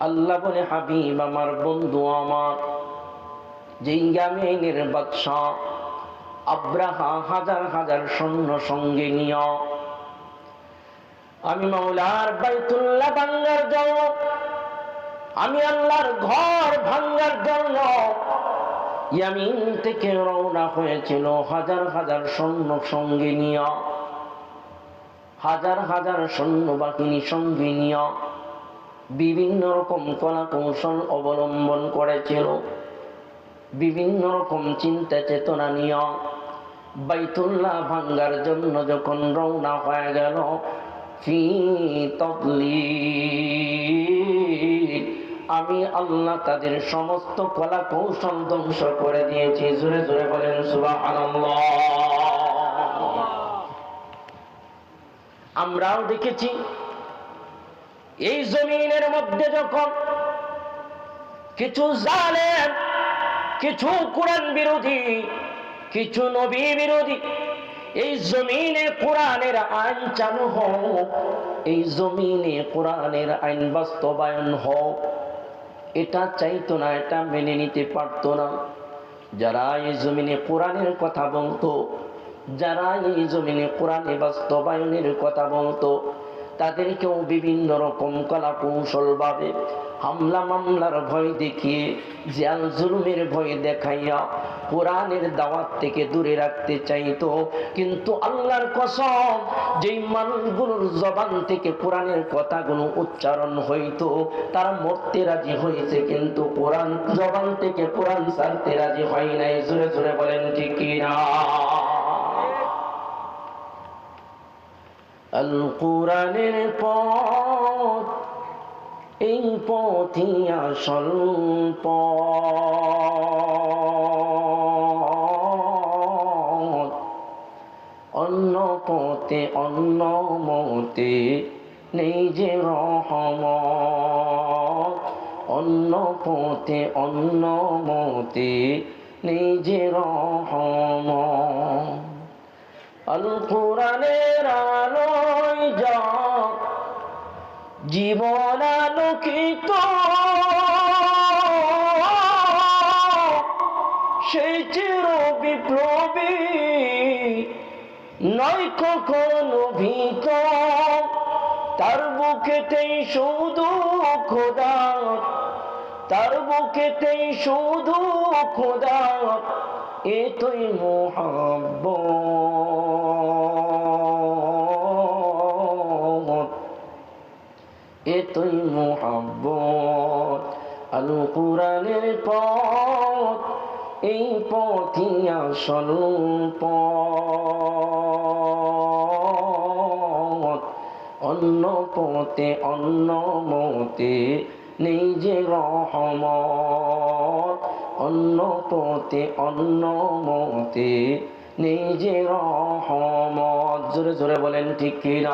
আল্লাহ বলে, হাবিব আমার বন্ধু, আমার ইয়ামেনের বাদশাহ, আব্রাহা হাজার হাজার সৈন্য সঙ্গে নিয়। আমি মাওলার বাইতুল্লাহ ভাঙ্গার জন্য, আমি আল্লাহর ঘর ভাঙ্গার জন্য ইয়ামিন থেকে রওনা হয়েছিল, হাজার হাজার সৈন্য সঙ্গে নিয়। হাজার হাজার সৈন্য বাহিনী সঙ্গে নিয়। বিভিন্ন রকম কলা কৌশল অবলম্বন করেছিল। বিভিন্ন রকম চিন্তা চেতনা নিয়ে বাইতুল্লাহ ভাঙ্গার জন্য যখন রওনা হয়ে গেল আমি আল্লাহ তাদের সমস্ত কলা কৌশল ধ্বংস করে দিয়েছি। জোরে জোরে বলেন সুবাহ আমরাও দেখেছি এই জমিনের মধ্যে যখন কিছু জালেম, কিছু কোরআন বিরোধী, কিছু নবী বিরোধী, এই জমিনে কোরআনের আইন চালু হোক, এই জমিনে কোরআনের আইন বাস্তবায়ন হোক, এটা চাইতো না, এটা মেনে নিতে পারতো না। যারা এই জমিনে কোরআনের কথা বলতো, যারা এই জমিনে কোরআনে বাস্তবায়নের কথা বলতো তাদেরকেও বিভিন্ন রকম কলা কৌশল ভাবে হামলা মামলার ভয় দেখিয়ে জিয়াল জুলুমের ভয় দেখাইয়া কোরআনের দাওয়াত থেকে দূরে রাখতে চাইতো। কিন্তু আল্লাহর কসম, যেই মানুষগুলোর জবান থেকে কোরআনের কথাগুলো উচ্চারণ হইতো, তারা মরতে রাজি হয়েছে কিন্তু কোরআন জবান থেকে কোরআন ছাড়তে রাজি হয় নাই। জোরে জোরে বলেন, ঠিক কিনা? আল কোরআনের পথ, এই পথই আসল পথ। অন্য পথে, অন্য মতে নেই যে রহমত। অন্য পথে, অন্য মতে নেই যে রহমত। আল কোরআনের আলোয় যা জীবন আলোকিত সেই চির বিপ্লবী নয় কখনো ভীত। তার বুকেতেই শুধু খোদা, তার বুকেতেই শুধু খোদা এ তুই মোহাম্মত তুই কোরআনের পথ, এই পথই আসল পথ। অন্য পথে, অন্য মতে নেই যে রহমত। অন্য পথে, অন্য মতে নেই যে রহমত। জোরে জোরে বলেন ঠিক কিনা?